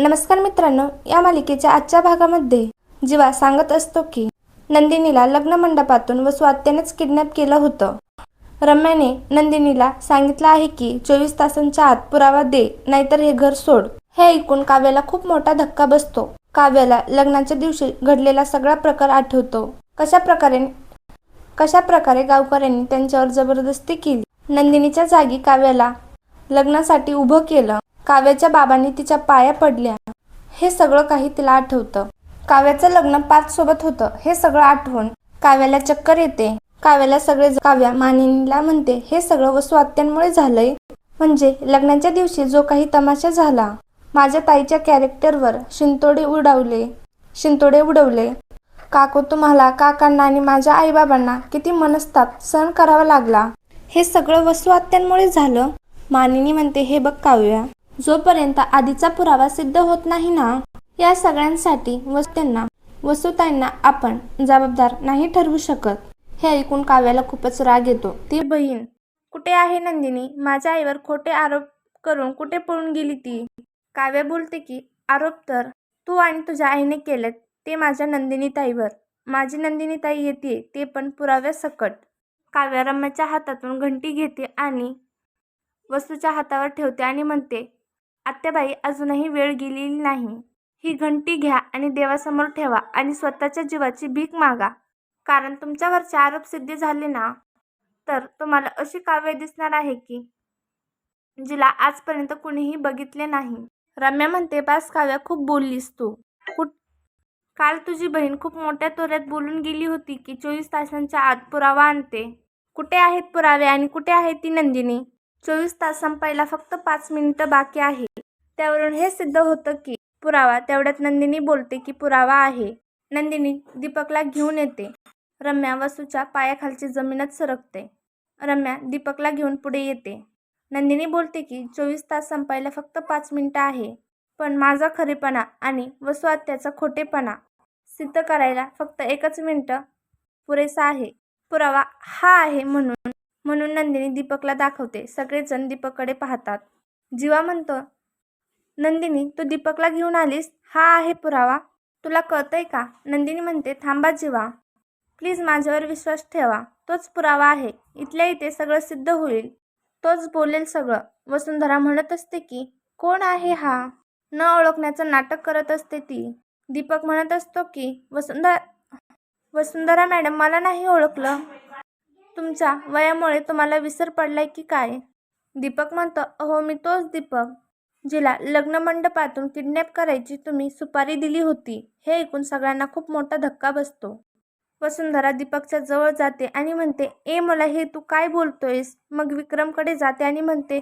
नमस्कार मित्रांनो या मालिकेच्या आजच्या भागामध्ये जीवा सांगत असतो की नंदिनीला लग्न मंडपातून व स्वात्यानेच किडनॅप केलं होतं. रम्याने नंदिनीला सांगितलं आहे की चोवीस तासांच्या आत पुरावा दे नाहीतर हे घर सोड. हे ऐकून काव्याला खूप मोठा धक्का बसतो. काव्याला लग्नाच्या दिवशी घडलेला सगळा प्रकार आठवतो. कशा प्रकारे कशा प्रकारे गावकऱ्यांनी त्यांच्यावर जबरदस्ती केली? नंदिनीच्या जागी काव्याला लग्नासाठी उभं केलं. काव्याच्या बाबांनी तिच्या पाया पडल्या. हे सगळं काही तिला आठवतं. काव्याचं लग्न पाच सोबत होतं. हे सगळं आठवून काव्याला चक्कर येते. काव्याला सगळे काव्या मानिनीला म्हणते हे सगळं वस्तू आत्यांमुळे झालंय. म्हणजे लग्नाच्या दिवशी जो काही तमाशा झाला माझ्या ताईच्या कॅरेक्टरवर शिंतोडे उडवले. शिंतोडे उडवले. काकू तुम्हाला काकांना आणि माझ्या आईबाबांना किती मनस्ताप सहन करावा लागला. हे सगळं वस्तू आत्यांमुळे झालं. मानिनी म्हणते हे बघ काव्या जोपर्यंत आधीचा पुरावा सिद्ध होत नाही ना या सगळ्यांसाठी वस्त्यांना वसुताईंना आपण जबाबदार नाही ठरवू शकत. हे ऐकून काव्याला खूपच राग येतो. ती बहीण कुठे आहे नंदिनी? माझ्या आईवर खोटे आरोप करून कुठे पळून गेली ती? काव्य बोलते की आरोप तर तू आणि तुझ्या आईने केलेत ते माझ्या नंदिनी ताईवर माझी नंदिनी ताई येते ते पण पुराव्यासकट काव्या रम्याच्या हातातून घंटी घेते आणि वस्तूच्या हातावर ठेवते आणि म्हणते आत्याबाई अजूनही वेळ गेलेली नाही. ही घंटी घ्या आणि देवासमोर ठेवा आणि स्वतःच्या जीवाची भीक मागा. कारण तुमच्यावरचे आरोप सिद्ध झाले ना तर तुम्हाला अशी काव्य दिसणार आहे की जिला आजपर्यंत कुणीही बघितले नाही. रम्या म्हणते बास काव्या खूप बोललीस तू. कुठ काल तुझी बहीण खूप मोठ्या तोऱ्यात बोलून गेली होती की चोवीस तासांच्या आत पुरावा आणते. कुठे आहेत पुरावे आणि कुठे आहे ती नंदिनी? चोवीस तास संपायला फक्त पाच मिनिटं बाकी आहे. त्यावरून हे सिद्ध होतं की पुरावा तेवढ्यात नंदिनी बोलते की पुरावा आहे. नंदिनी दीपकला घेऊन येते. रम्या वसूच्या पायाखालची जमीनच सरकते. रम्या दीपकला घेऊन पुढे येते. नंदिनी बोलते की चोवीस तास संपायला फक्त पाच मिनटं आहे. पण माझा खरेपणा आणि वसू आत्याचा खोटेपणा सिद्ध करायला फक्त एकच मिनटं पुरेसा आहे. पुरावा हा आहे म्हणून म्हणून नंदिनी दीपकला दाखवते. सगळेजण दीपककडे पाहतात. जीवा म्हणतो नंदिनी तू दीपकला घेऊन आलीस? हा आहे पुरावा. तुला कळतंय का नंदिनी म्हणते थांबा जीवा. प्लीज माझ्यावर विश्वास ठेवा. तोच पुरावा आहे. इथल्या इथे सगळं सिद्ध होईल. तोच बोलेल सगळं वसुंधरा म्हणत असते की कोण आहे हा? न ओळखण्याचं नाटक करत असते ती. दीपक म्हणत असतो की वसुंधरा वसुंधरा मॅडम मला नाही ओळखलं. तुमच्या वयामुळे तुम्हाला विसर पडलाय की काय दीपक म्हणतो अहो मी तोच दीपक. जिला लग्न मंडपातून किडनॅप करायची तुम्ही सुपारी दिली होती हे ऐकून सगळ्यांना खूप मोठा धक्का बसतो. वसुंधरा दीपकच्या जवळ जाते आणि म्हणते ए मला हे तू काय बोलतोयस? मग विक्रमकडे जाते आणि म्हणते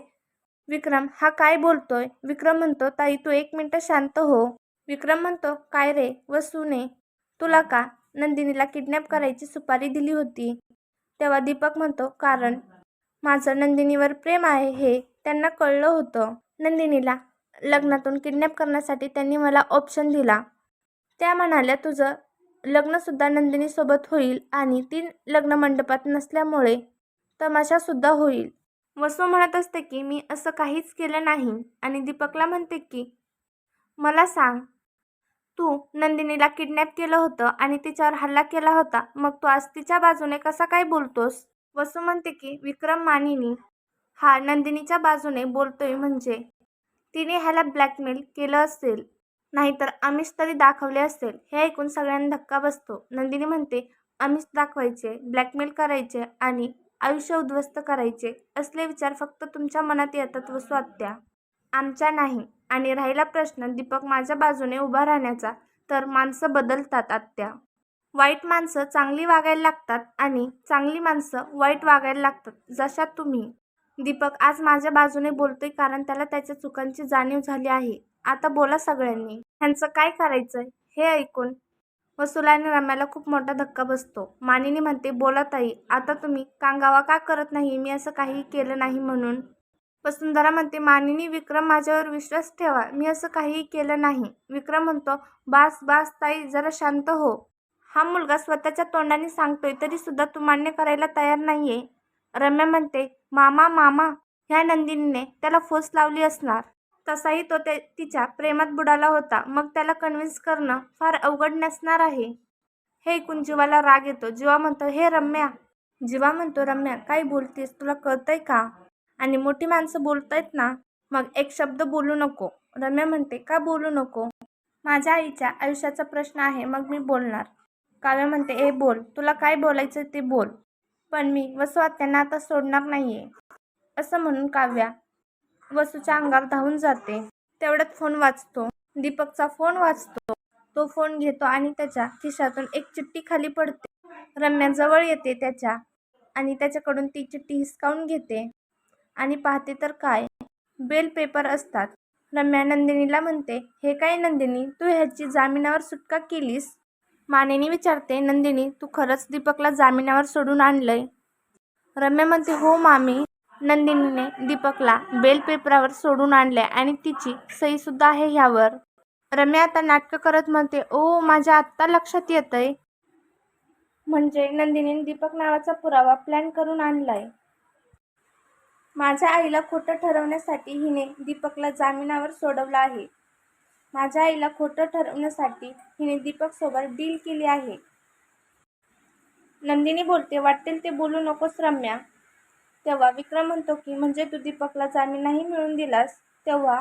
विक्रम हा काय बोलतोय? विक्रम म्हणतो ताई तू एक मिनटं शांत हो. विक्रम म्हणतो काय रे वसूने तुला का नंदिनीला किडनॅप करायची सुपारी दिली होती? तेव्हा दीपक म्हणतो कारण माझं नंदिनीवर प्रेम आहे हे त्यांना कळलं होतं. नंदिनीला लग्नातून किडनॅप करण्यासाठी त्यांनी मला ऑप्शन दिला. त्या म्हणाल्या तुझं लग्नसुद्धा नंदिनीसोबत होईल आणि ती लग्न मंडपात नसल्यामुळे तमाशासुद्धा होईल. वसू म्हणत असते की मी असं काहीच केलं नाही. आणि दीपकला म्हणते की मला सांग तू नंदिनीला किडनॅप केलं होतं आणि तिच्यावर हल्ला केला होता. मग तू आज तिच्या बाजूने कसा काय बोलतोस? वसू म्हणते की विक्रम मानिनी हा नंदिनीच्या बाजूने बोलतोय म्हणजे तिने ह्याला ब्लॅकमेल केलं असेल नाहीतर आमिष तरी दाखवले असेल. हे ऐकून सगळ्यांना धक्का बसतो. नंदिनी म्हणते आमिष दाखवायचे ब्लॅकमेल करायचे आणि आयुष्य उद्ध्वस्त करायचे असले विचार फक्त तुमच्या मनात येतात व स्वात्या आमच्या नाही. आणि राहिला प्रश्न दीपक माझ्या बाजूने उभा राहण्याचा तर माणसं बदलतात आत्या. वाईट माणसं चांगली वागायला लागतात आणि चांगली माणसं वाईट वागायला लागतात जशात तुम्ही. दीपक आज माझ्या बाजूने बोलतोय कारण त्याला त्याच्या चुकांची जाणीव झाली आहे. आता बोला सगळ्यांनी. ह्यांचं काय करायचं हे ऐकून वसुला आणि रम्याला खूप मोठा धक्का बसतो. मानिनी म्हणते बोला ताई आता तुम्ही कांगावा का करत नाही? मी असं काही केलं नाही म्हणून. वसुंधरा म्हणते मानिनी विक्रम माझ्यावर विश्वास ठेवा. मी असं काहीही केलं नाही. विक्रम म्हणतो बास बास ताई जरा शांत हो. हा मुलगा स्वतःच्या तोंडाने सांगतोय तरी सुद्धा तू मान्य करायला तयार नाहीये. रम्या म्हणते मामा मामा ह्या नंदिनीने त्याला फोस लावली असणार. तसाही तो ते तिच्या प्रेमात बुडाला होता. मग त्याला कन्व्हिन्स करणं फार अवघड नसणार आहे. हे ऐकून जीवाला राग येतो. जीवा म्हणतो हे रम्या. जीवा म्हणतो रम्या काय बोलतेस? तुला कळतंय का? आणि मोठी माणसं बोलतायत ना मग एक शब्द बोलू नको. रम्या म्हणते का बोलू नको? माझ्या आईच्या आयुष्याचा प्रश्न आहे मग मी बोलणार. काव्या म्हणते ए बोल. तुला काय बोलायचं ते बोल. पण मी वसू त्यांना आता सोडणार नाहीये. असं म्हणून काव्या वसूच्या अंगावर धावून जाते. तेवढ्यात फोन वाचतो. दीपकचा फोन वाचतो. तो फोन घेतो आणि त्याच्या खिशातून एक चिठ्ठी खाली पडते. रम्या जवळ येते त्याच्या आणि त्याच्याकडून ती चिठ्ठी हिसकावून घेते. आणि पाहते तर काय? बेल पेपर असतात. रम्या नंदिनीला म्हणते हे काय नंदिनी तू ह्याची जामिनावर सुटका केलीस? मानेनी विचारते नंदिनी तू खरंच दीपकला जामिनावर सोडून आणलंय? रम्या म्हणते हो मामी नंदिनीने दीपकला बेल पेपरावर सोडून आणले आणि तिची सहीसुद्धा आहे ह्यावर. रम्या आता नाटकं करत म्हणते ओ माझ्या आत्ता लक्षात येतंय. म्हणजे नंदिनीने दीपक नावाचा पुरावा प्लॅन करून आणलाय. माझ्या आईला खोटं ठरवण्यासाठी हिने दीपकला जामिनावर सोडवलं आहे. माझ्या आईला खोटं ठरवण्यासाठी हिने दीपकसोबत डील केली आहे. नंदिनी बोलते वाटेल ते बोलू नकोस रम्या. तेव्हा विक्रम म्हणतो की म्हणजे तू दीपकला जामीन नाही मिळून दिलास? तेव्हा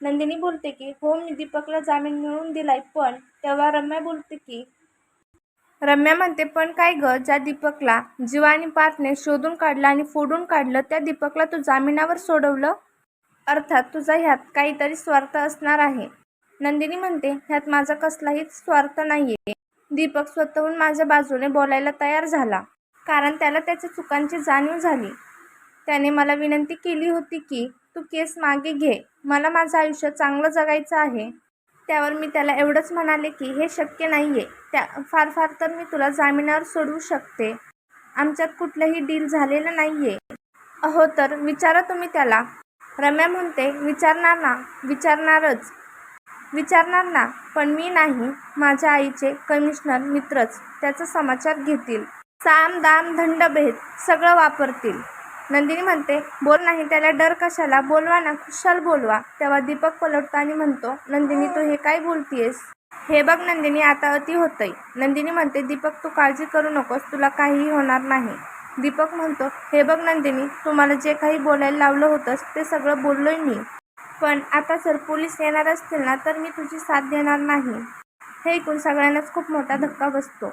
नंदिनी बोलते की हो मी दीपकला जामीन मिळवून दिलाय पण तेव्हा रम्या बोलते की रम्या म्हणते पण काय ग ज्या दीपकला जीवानी आणि पार्थने शोधून काढलं आणि फोडून काढलं त्या दीपकला तू जामिनावर सोडवलं? अर्थात तुझा ह्यात काहीतरी स्वार्थ असणार आहे. नंदिनी म्हणते ह्यात माझा कसलाहीच स्वार्थ नाहीये. दीपक स्वतःहून माझ्या बाजूने बोलायला तयार झाला. कारण त्याला त्याच्या चुकांची जाणीव झाली. त्याने मला विनंती केली होती की तू केस मागे घे. मला माझं आयुष्य चांगलं जगायचं आहे. त्यावर मी त्याला एवढंच म्हणाले की हे शक्य नाही आहे त्या फार फार तर मी तुला जामिनावर सोडवू शकते. आमच्यात कुठलंही डील झालेलं नाही आहे अहो तर विचारा तुम्ही त्याला. रम्या म्हणते विचारणार ना. विचारणारच. विचारणार ना पण मी नाही. माझ्या आईचे कमिशनर मित्रच. त्याचा समाचार घेतील. साम दाम दंडभेद सगळं वापरतील. नंदिनी म्हणते बोल नाही त्याला डर कशाला? बोलवा ना खुशाल बोलवा. तेव्हा दीपक पलटतो आणि म्हणतो नंदिनी तू हे काय बोलतीयस? हे बघ नंदिनी आता अति होतंय. नंदिनी म्हणते दीपक तू काळजी करू नकोस तुला काहीही होणार नाही. दीपक म्हणतो हे बघ नंदिनी तुम्हाला जे काही बोलायला लावलं होतंस ते सगळं बोललोय मी. पण आता जर पोलीस येणार असतील ना तर मी तुझी साथ देणार नाही. हे ऐकून सगळ्यांनाच खूप मोठा धक्का बसतो.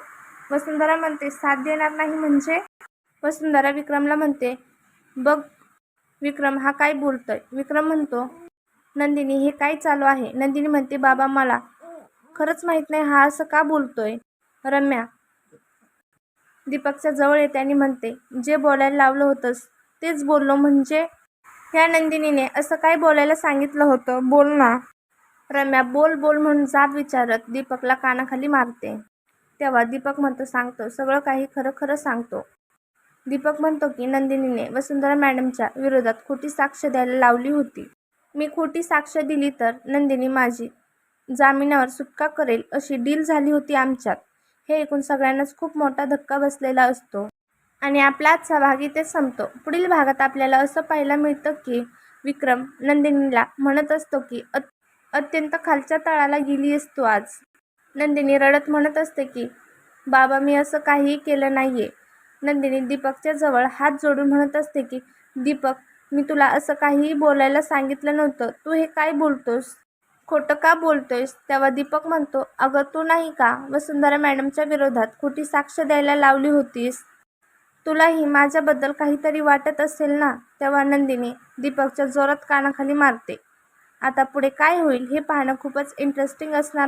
वसुंधरा म्हणते साथ देणार नाही म्हणजे? वसुंधरा विक्रमला म्हणते बघ विक्रम हा काय बोलतोय? विक्रम म्हणतो नंदिनी हे काय चालू आहे? नंदिनी म्हणते बाबा मला खरंच माहीत नाही हा असं का बोलतोय? रम्या दीपकच्या जवळ येते आणि म्हणते जे बोलायला लावलं होतंस तेच बोललो म्हणजे ह्या नंदिनीने असं काय बोलायला सांगितलं होतं? बोल ना. रम्या बोल बोल म्हणून जाब विचारत दीपकला कानाखाली मारते. तेव्हा दीपक म्हणतो सांगतो. सगळं काही खरं खरं सांगतो. दीपक म्हणतो की नंदिनीने वसुंधरा मॅडमच्या विरोधात खोटी साक्ष द्यायला लावली होती. मी खोटी साक्ष दिली तर नंदिनी माझी जामिनावर सुटका करेल अशी डील झाली होती आमच्यात. हे ऐकून सगळ्यांनाच खूप मोठा धक्का बसलेला असतो. आणि आपला आजचा भाग इथेच संपतो. पुढील भागात आपल्याला असं पाहायला मिळतं की विक्रम नंदिनीला म्हणत असतो की अत अत्यंत खालच्या तळाला गेली असतो आज. नंदिनी रडत म्हणत असते की बाबा मी असं काहीही केलं नाही आहे नंदिनी दीपकच्या जवळ हात जोडून म्हणत असते की दीपक मी तुला असं काहीही बोलायला सांगितलं नव्हतं. तू हे काय बोलतोस? खोटं का बोलतोयस? तेव्हा दीपक म्हणतो अगं तू नाही का वसुंधरा मॅडमच्या विरोधात खोटी साक्ष द्यायला लावली होतीस? तुलाही माझ्याबद्दल काहीतरी वाटत असेल ना? तेव्हा नंदिनी दीपकच्या जोरात कानाखाली मारते. आता पुढे काय होईल हे पाहणं खूपच इंटरेस्टिंग असणार